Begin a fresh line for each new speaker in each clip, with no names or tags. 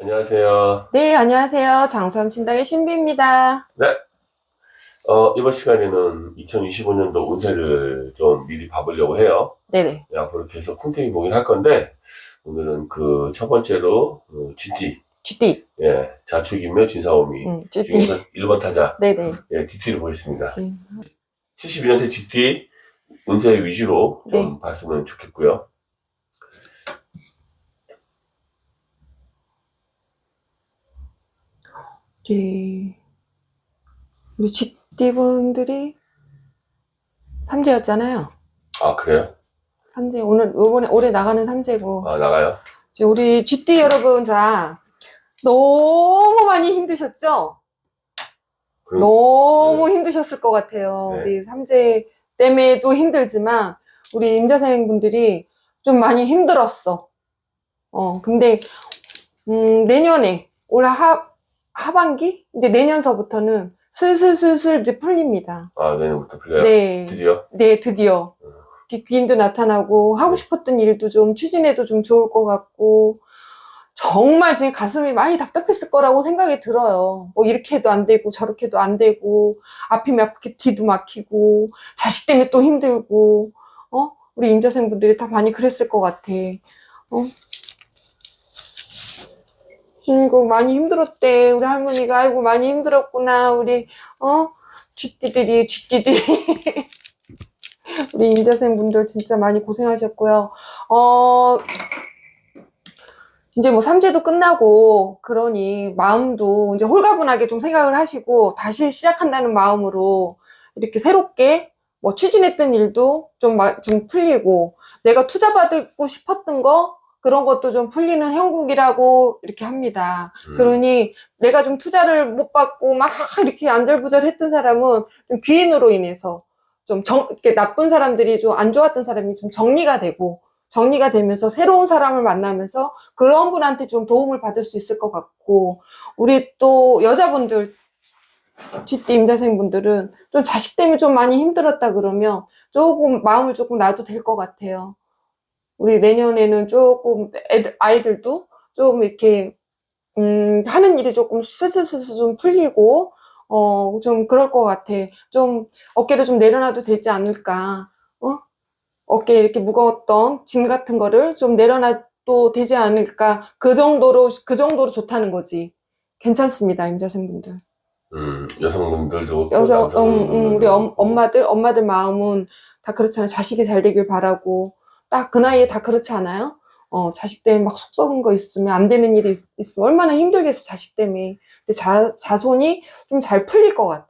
안녕하세요.
네, 안녕하세요. 장수함 친당의 신비입니다.
어, 이번 시간에는 2025년도 운세를 좀 미리 봐보려고 해요.
네네.
네, 앞으로 계속 쿵탱이 보긴 할 건데, 오늘은 그 첫 번째로, 어, GT,
GT.
예, 자축이며 진사오미.
음, GT.
중에서 1번 타자,
네네.
예, GT를 보겠습니다.
음.
72년생 GT 운세 위주로 좀
네.
봤으면 좋겠고요.
네. 우리 GT 분들이 삼재였잖아요.
아, 그래요?
삼재. 오늘, 이번에, 올해 나가는 삼재고.
아, 나가요?
이제 우리 GT 여러분, 자, 너무 많이 힘드셨죠? 너무 힘드셨을 것 같아요.
네.
우리 삼재 때문에도 힘들지만, 우리 임자생 분들이 좀 많이 힘들었어. 어, 근데, 음, 내년에, 올 하, 하반기? 이제 내년서부터는 슬슬슬슬 이제 풀립니다.
아, 내년부터 풀려요?
네.
드디어?
네, 드디어. 기- 귀인도 나타나고, 하고 싶었던 일도 좀 추진해도 좀 좋을 것 같고, 정말 지금 가슴이 많이 답답했을 거라고 생각이 들어요. 뭐 이렇게 해도 안 되고, 저렇게 해도 안 되고, 앞이 막히고, 뒤도 막히고, 자식 때문에 또 힘들고, 어? 우리 임자생 분들이 다 많이 그랬을 것 같아. 어? 아이고, 많이 힘들었대. 우리 할머니가, 아이고, 많이 힘들었구나. 우리, 어? 쥐띠들이, 쥐띠들이. 우리 임자생 분들 진짜 많이 고생하셨고요. 어, 이제 뭐 삼재도 끝나고 그러니 마음도 이제 홀가분하게 좀 생각을 하시고 다시 시작한다는 마음으로 이렇게 새롭게 뭐 추진했던 일도 좀, 마- 좀 풀리고 내가 투자받고 싶었던 거 그런 것도 좀 풀리는 형국이라고 이렇게 합니다.
음.
그러니 내가 좀 투자를 못 받고 막 이렇게 안절부절 했던 사람은 좀 귀인으로 인해서 좀 정, 이렇게 나쁜 사람들이 좀 안 좋았던 사람이 좀 정리가 되고 정리가 되면서 새로운 사람을 만나면서 그런 분한테 좀 도움을 받을 수 있을 것 같고 우리 또 여자분들 GT 임자생 분들은 좀 자식 때문에 좀 많이 힘들었다 그러면 조금 마음을 조금 놔도 될 것 같아요. 우리 내년에는 조금 애들, 아이들도 좀 이렇게 음, 하는 일이 조금 슬슬슬슬 좀 풀리고 어, 좀 그럴 것 같아. 좀 어깨를 좀 내려놔도 되지 않을까. 어? 어깨에 이렇게 무거웠던 짐 같은 거를 좀 내려놔도 되지 않을까. 그 정도로, 그 정도로 좋다는 거지. 괜찮습니다, 임자생 분들.
음, 여성분들도.
여자, 음, 음, 우리 엄. 엄마들, 엄마들 마음은 다 그렇잖아요. 자식이 잘 되길 바라고. 딱 그 나이에 다 그렇지 않아요? 어, 자식 때문에 막 속 썩은 거 있으면, 안 되는 일이 있으면 얼마나 힘들겠어, 자식 때문에. 근데 자, 자손이 좀 잘 풀릴 것 같아.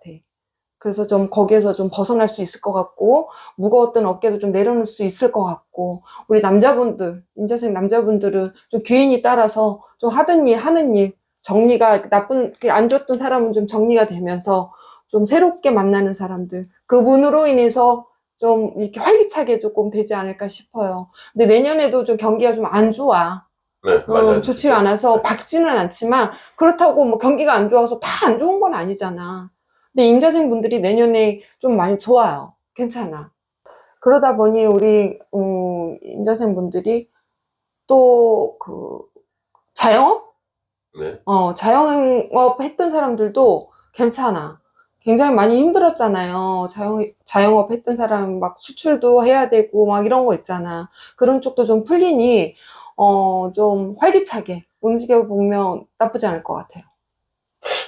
그래서 좀 거기에서 좀 벗어날 수 있을 것 같고, 무거웠던 어깨도 좀 내려놓을 수 있을 것 같고, 우리 남자분들, 임자생 남자분들은 좀 귀인이 따라서 좀 하던 일, 하는 일, 정리가, 나쁜, 그안 좋았던 사람은 좀 정리가 되면서 좀 새롭게 만나는 사람들, 그분으로 인해서 좀 이렇게 활기차게 조금 되지 않을까 싶어요. 근데 내년에도 좀 경기가 좀 안 좋아.
네,
어,
맞아요.
좋지가 않아서 밝지는 않지만 그렇다고 뭐 경기가 안 좋아서 다 안 좋은 건 아니잖아. 근데 임자생 분들이 내년에 좀 많이 좋아요. 괜찮아. 그러다 보니 우리 음, 임자생 분들이 또 그 자영업,
네.
어 자영업 했던 사람들도 괜찮아. 굉장히 많이 힘들었잖아요. 자영 자영업 했던 사람 막 수출도 해야 되고 막 이런 거 있잖아. 그런 쪽도 좀 풀리니 어, 좀 활기차게 움직여 보면 나쁘지 않을 것 같아요.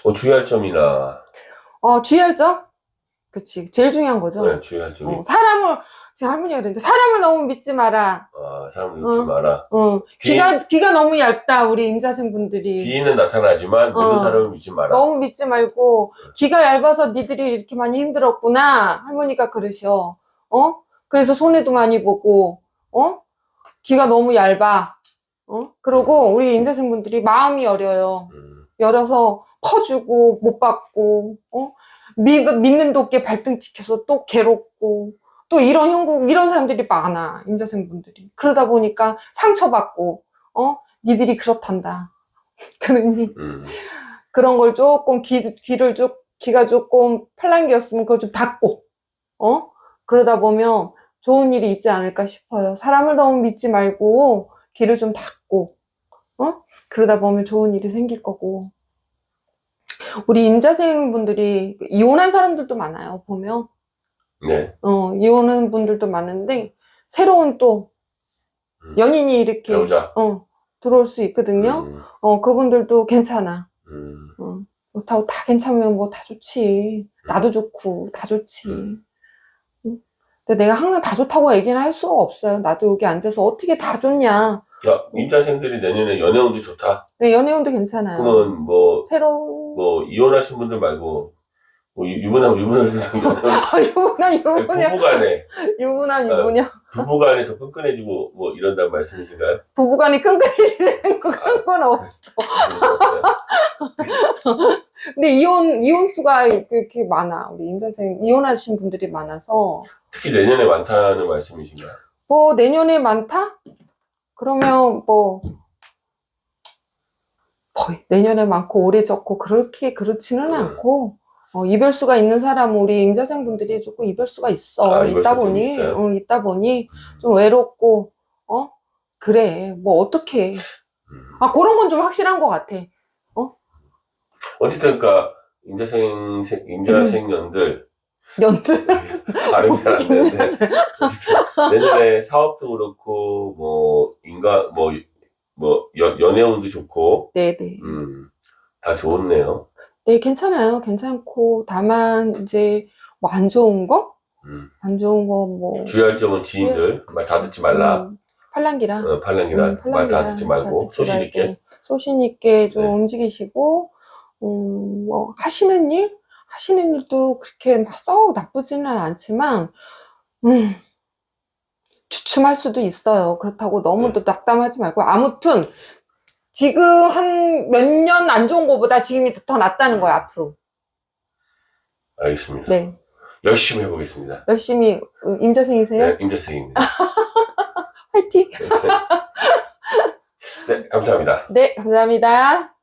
뭐 주의할 점이나,
어, 주의할 점? 그치. 제일 중요한 거죠.
네, 주의할 점이.
어, 사람을, 지금 할머니가 그랬는데, 사람을 너무 믿지 마라.
아, 사람
어.
믿지 마라.
어, 귀 가, 귀가 너무 얇다, 우리 임자생 분들이.
기인은 나타나지만 모든
어.
사람을 믿지 마라.
너무 믿지 말고, 귀가 얇아서 니들이 이렇게 많이 힘들었구나. 할머니가 그러셔. 어? 그래서 손해도 많이 보고, 어? 귀가 너무 얇아. 어? 그리고 우리 임자생 분들이 마음이 어려요.
음,
열어서 퍼주고 못 받고 어? 믿, 믿는 도끼 발등 찍혀서 또 괴롭고 또 이런 형국 이런 사람들이 많아 임자생 분들이 그러다 보니까 상처받고 어 니들이 그렇단다 그러니
음,
그런 걸 조금 귀, 귀를 좀 귀가 조금 팔랑귀였으면 그걸 좀 닫고 어 그러다 보면 좋은 일이 있지 않을까 싶어요. 사람을 너무 믿지 말고 길을 좀 닫고, 어? 그러다 보면 좋은 일이 생길 거고. 우리 임자생 분들이 이혼한 사람들도 많아요, 보면.
네.
어, 이혼한 분들도 많은데, 새로운 또
음.
연인이 이렇게,
배우자.
어, 들어올 수 있거든요.
음,
어, 그분들도 괜찮아.
음.
어, 뭐 다, 다 괜찮으면 뭐 다 좋지. 나도 좋고, 다 좋지.
음.
근데 내가 항상 다 좋다고 얘기는 할 수가 없어요. 나도 여기 앉아서 어떻게 다 좋냐.
자, 임자생들이 내년에 연애운도 좋다.
네, 연애운도 괜찮아요.
그러면 뭐,
새로운,
뭐, 이혼하신 분들 말고, 뭐, 유- 유부남, 유부남,
아, 유부남, 유부남,
부부간에,
유부남,
어.
유부남.
부부간에 더 끈끈해지고, 뭐, 이런다는 말씀이신가요?
부부간이 끈끈해지는 그건 없어. 근데 이혼, 이혼수가 이렇게 많아. 우리 임대생, 이혼하신 분들이 많아서.
특히 내년에 많다는 말씀이신가요?
뭐, 내년에 많다? 그러면 뭐, 내년에 많고 올해 적고 그렇게 그렇지는
음.
않고, 어, 이별수가 있는 사람은 우리 임자생 분들이 조금 이별수가 있어.
아,
있다 보니?
어,
있다 보니 좀 외롭고, 어? 그래. 뭐 어떻게.
음.
아, 그런 건 좀 확실한 것 같아.
어쨌든, 그니까, 임자생, 생- 임자생년들,
연들.
발음이 잘안 되는데, 내년에 사업도 그렇고, 뭐, 인가, 뭐, 뭐, 연, 연애운도 좋고,
네네.
음, 다 좋네요.
네, 괜찮아요. 괜찮고. 다만, 이제, 뭐 안 좋은 거?
음.
안 좋은 거, 뭐.
주의할 점은 지인들, 말 다 듣지 말라.
음, 팔랑기랑.
어, 팔랑이나
음,
말 다 듣지 말고, 소신 있게.
소신 있게 좀
네.
움직이시고, 음, 뭐, 하시는 일? 하시는 일도 그렇게 막 썩 나쁘지는 않지만, 음, 주춤할 수도 있어요. 그렇다고 너무
네.
또 낙담하지 말고. 아무튼, 지금 한 몇 년 안 좋은 거보다 지금이 더 낫다는 거야, 앞으로.
알겠습니다.
네.
열심히 해보겠습니다.
열심히, 어, 임자생이세요?
네, 임대생입니다.
화이팅!
네, 감사합니다.
네, 감사합니다.